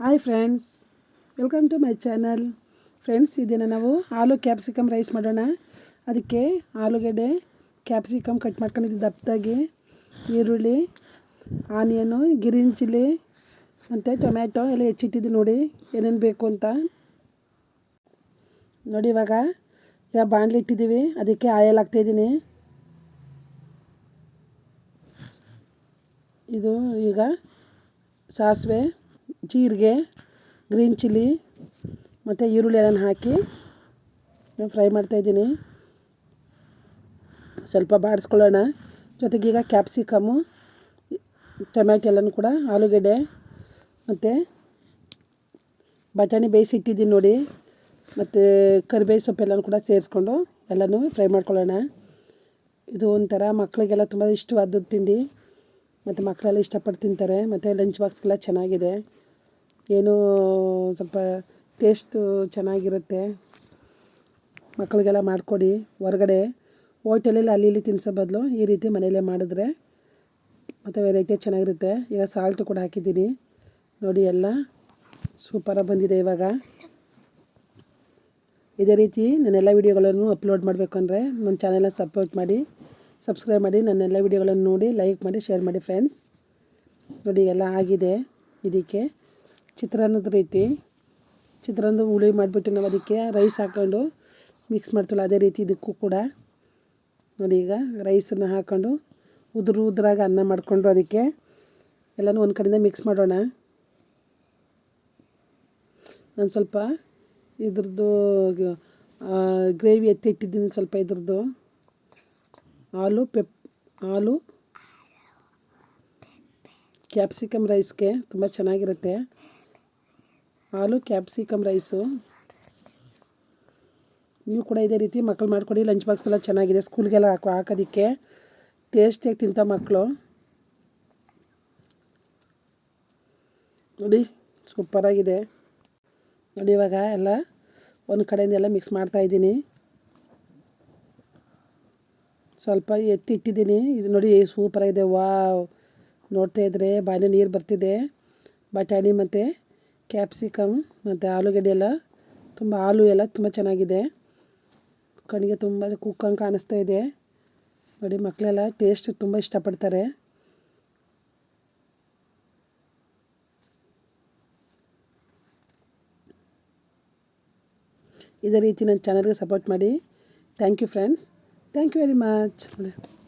Hi friends welcome to my channel friends ಇದನ್ನು ನಾವು ಆಲೂ capsicum rice ಮಾಡೋಣ. ಅದಕ್ಕೆ ಆಲೂಗಡ್ಡೆ ಕ್ಯಾಪ್ಸಿಕಮ್ ಕಟ್ ಮಾಡ್ಕೊಂಡಿದ್ದು ದಪ್ಪದಾಗಿ ಈರುಳ್ಳಿ, ಆನಿಯನು ಗ್ರೀನ್ ಚಿಲ್ಲಿ ಮತ್ತು ಟೊಮ್ಯಾಟೊ ಎಲ್ಲ ಹೆಚ್ಚಿಟ್ಟಿದ್ದು ನೋಡಿ, ಏನೇನು ಬೇಕು ಅಂತ. ನೋಡಿ ಇವಾಗ ಇವಾಗ ಬಾಣಲಿ ಇಟ್ಟಿದ್ದೀವಿ, ಅದಕ್ಕೆ ಆಯಲ್ ಹಾಕ್ತಾಯಿದ್ದೀನಿ ಇದು ಈಗ ಸಾಸಿವೆ ಜೀರಿಗೆ ಗ್ರೀನ್ ಚಿಲ್ಲಿ ಮತ್ತು ಈರುಳ್ಳಿ ಎಲ್ಲ ಹಾಕಿ ನಾನು ಫ್ರೈ ಮಾಡ್ತಾಯಿದ್ದೀನಿ ಸ್ವಲ್ಪ ಬಾಡಿಸ್ಕೊಳ್ಳೋಣ ಜೊತೆಗೆ ಈಗ ಕ್ಯಾಪ್ಸಿಕಮ್ಮು ಟೊಮ್ಯಾಟೊ ಎಲ್ಲನೂ ಕೂಡ, ಆಲೂಗೆಡ್ಡೆ ಮತ್ತು ಬಟಾಣಿ ಬೇಯಿಸಿಟ್ಟಿದ್ದೀನಿ ನೋಡಿ. ಮತ್ತು ಕರಿಬೇವು ಸೊಪ್ಪೆಲ್ಲನೂ ಕೂಡ ಸೇರಿಸ್ಕೊಂಡು ಎಲ್ಲನೂ ಫ್ರೈ ಮಾಡ್ಕೊಳ್ಳೋಣ. ಇದು ಒಂಥರ ಮಕ್ಕಳಿಗೆಲ್ಲ ತುಂಬ ಇಷ್ಟವಾದದ್ದು ತಿಂಡಿ. ಮತ್ತು ಮಕ್ಕಳೆಲ್ಲ ಇಷ್ಟಪಟ್ಟು ತಿಂತಾರೆ. ಮತ್ತು ಲಂಚ್ ಬಾಕ್ಸ್ಗೆಲ್ಲ ಚೆನ್ನಾಗಿದೆ. ಏನೂ ಸ್ವಲ್ಪ ಟೇಸ್ಟು ಚೆನ್ನಾಗಿರುತ್ತೆ. ಮಕ್ಕಳಿಗೆಲ್ಲ ಮಾಡಿಕೊಡಿ. ಹೊರಗಡೆ ಹೋಟೆಲಲ್ಲಿ ಅಲ್ಲಿ ಇಲ್ಲಿ ತಿನ್ಸೋ ಬದಲು ಈ ರೀತಿ ಮನೆಯಲ್ಲೇ ಮಾಡಿದ್ರೆ ಮತ್ತು ವೆರೈಟಿ ಚೆನ್ನಾಗಿರುತ್ತೆ. ಈಗ ಸಾಲ್ಟು ಕೂಡ ಹಾಕಿದ್ದೀನಿ. ನೋಡಿ ಎಲ್ಲ ಸೂಪರಾಗಿ ಬಂದಿದೆ ಇವಾಗ. ಇದೇ ರೀತಿ ನನ್ನೆಲ್ಲ ವೀಡಿಯೋಗಳನ್ನು ಅಪ್ಲೋಡ್ ಮಾಡಬೇಕು ಅಂದರೆ ನನ್ನ ಚಾನೆಲ್ನ ಸಪೋರ್ಟ್ ಮಾಡಿ ಸಬ್ಸ್ಕ್ರೈಬ್ ಮಾಡಿ ನನ್ನೆಲ್ಲ ವೀಡಿಯೋಗಳನ್ನು ನೋಡಿ ಲೈಕ್ ಮಾಡಿ ಶೇರ್ ಮಾಡಿ ಫ್ರೆಂಡ್ಸ್ ನೋಡಿ ಎಲ್ಲ ಆಗಿದೆ. ಇದಕ್ಕೆ ಚಿತ್ರಾನ್ನದ ರೀತಿ. ಚಿತ್ರಾನ್ನದ ಹುಳಿ ಮಾಡಿಬಿಟ್ಟು ನಾವು ಅದಕ್ಕೆ ರೈಸ್ ಹಾಕ್ಕೊಂಡು ಮಿಕ್ಸ್ ಮಾಡ್ತೀವಲ್ಲ ಅದೇ ರೀತಿ ಇದಕ್ಕೂ ಕೂಡ. ನೋಡಿ ಈಗ ರೈಸನ್ನು ಹಾಕ್ಕೊಂಡು ಉದುರು ಉದುರಾಗಿ ಅನ್ನ ಮಾಡಿಕೊಂಡು ಅದಕ್ಕೆ ಎಲ್ಲನೂ ಒಂದು ಕಡೆಯಿಂದ ಮಿಕ್ಸ್ ಮಾಡೋಣ. ನಾನು ಸ್ವಲ್ಪ ಇದ್ರದ್ದು ಗ್ರೇವಿ ಎತ್ತಿ ಇಟ್ಟಿದ್ದೀನಿ ಸ್ವಲ್ಪ ಇದ್ರದ್ದು. ಆಲೂ ಪೆಪ್ ಆಲೂ ಕ್ಯಾಪ್ಸಿಕಮ್ ರೈಸ್ಗೆ ತುಂಬ ಚೆನ್ನಾಗಿರುತ್ತೆ. ಆಲೂ ಕ್ಯಾಪ್ಸಿಕಮ್ ರೈಸು ನೀವು ಕೂಡ ಇದೇ ರೀತಿ ಮಕ್ಕಳು ಮಾಡಿಕೊಡಿ. ಲಂಚ್ ಬಾಕ್ಸ್ಗೆಲ್ಲ ಚೆನ್ನಾಗಿದೆ. ಸ್ಕೂಲ್ಗೆಲ್ಲ ಹಾಕೋ, ಹಾಕೋದಕ್ಕೆ ಟೇಸ್ಟಿಯಾಗಿ ತಿಂತ ಮಕ್ಕಳು ನೋಡಿ ಸೂಪರಾಗಿದೆ ನೋಡಿ ಇವಾಗ ಎಲ್ಲ ಒಂದು ಕಡೆಯಿಂದ ಎಲ್ಲ ಮಿಕ್ಸ್ ಮಾಡ್ತಾಯಿದ್ದೀನಿ ಸ್ವಲ್ಪ ಎತ್ತಿಟ್ಟಿದ್ದೀನಿ ಇದು ನೋಡಿ ಸೂಪರಾಗಿದೆ ವಾವ್ ನೋಡ್ತಾ ಇದ್ದರೆ ಬಾಯಿನ ನೀರು ಬರ್ತಿದೆ. ಬಟಾಣಿ ಮತ್ತು ಕ್ಯಾಪ್ಸಿಕಮ್ ಮತ್ತು ಆಲೂಗಡ್ಡೆ ಎಲ್ಲ ತುಂಬ ಆಲೂ ಎಲ್ಲ ತುಂಬ ಚೆನ್ನಾಗಿದೆ. ಕಣ್ಣಿಗೆ ತುಂಬ ಕುಕ್ಕಂಗೆ ಕಾಣಿಸ್ತಾ ಇದೆ. ನೋಡಿ ಮಕ್ಕಳೆಲ್ಲ ಟೇಸ್ಟ್ ತುಂಬ ಇಷ್ಟಪಡ್ತಾರೆ. ಇದೇ ರೀತಿ ನನ್ನ ಚಾನಲ್ಗೆ ಸಪೋರ್ಟ್ ಮಾಡಿ. Thank you friends thank you very much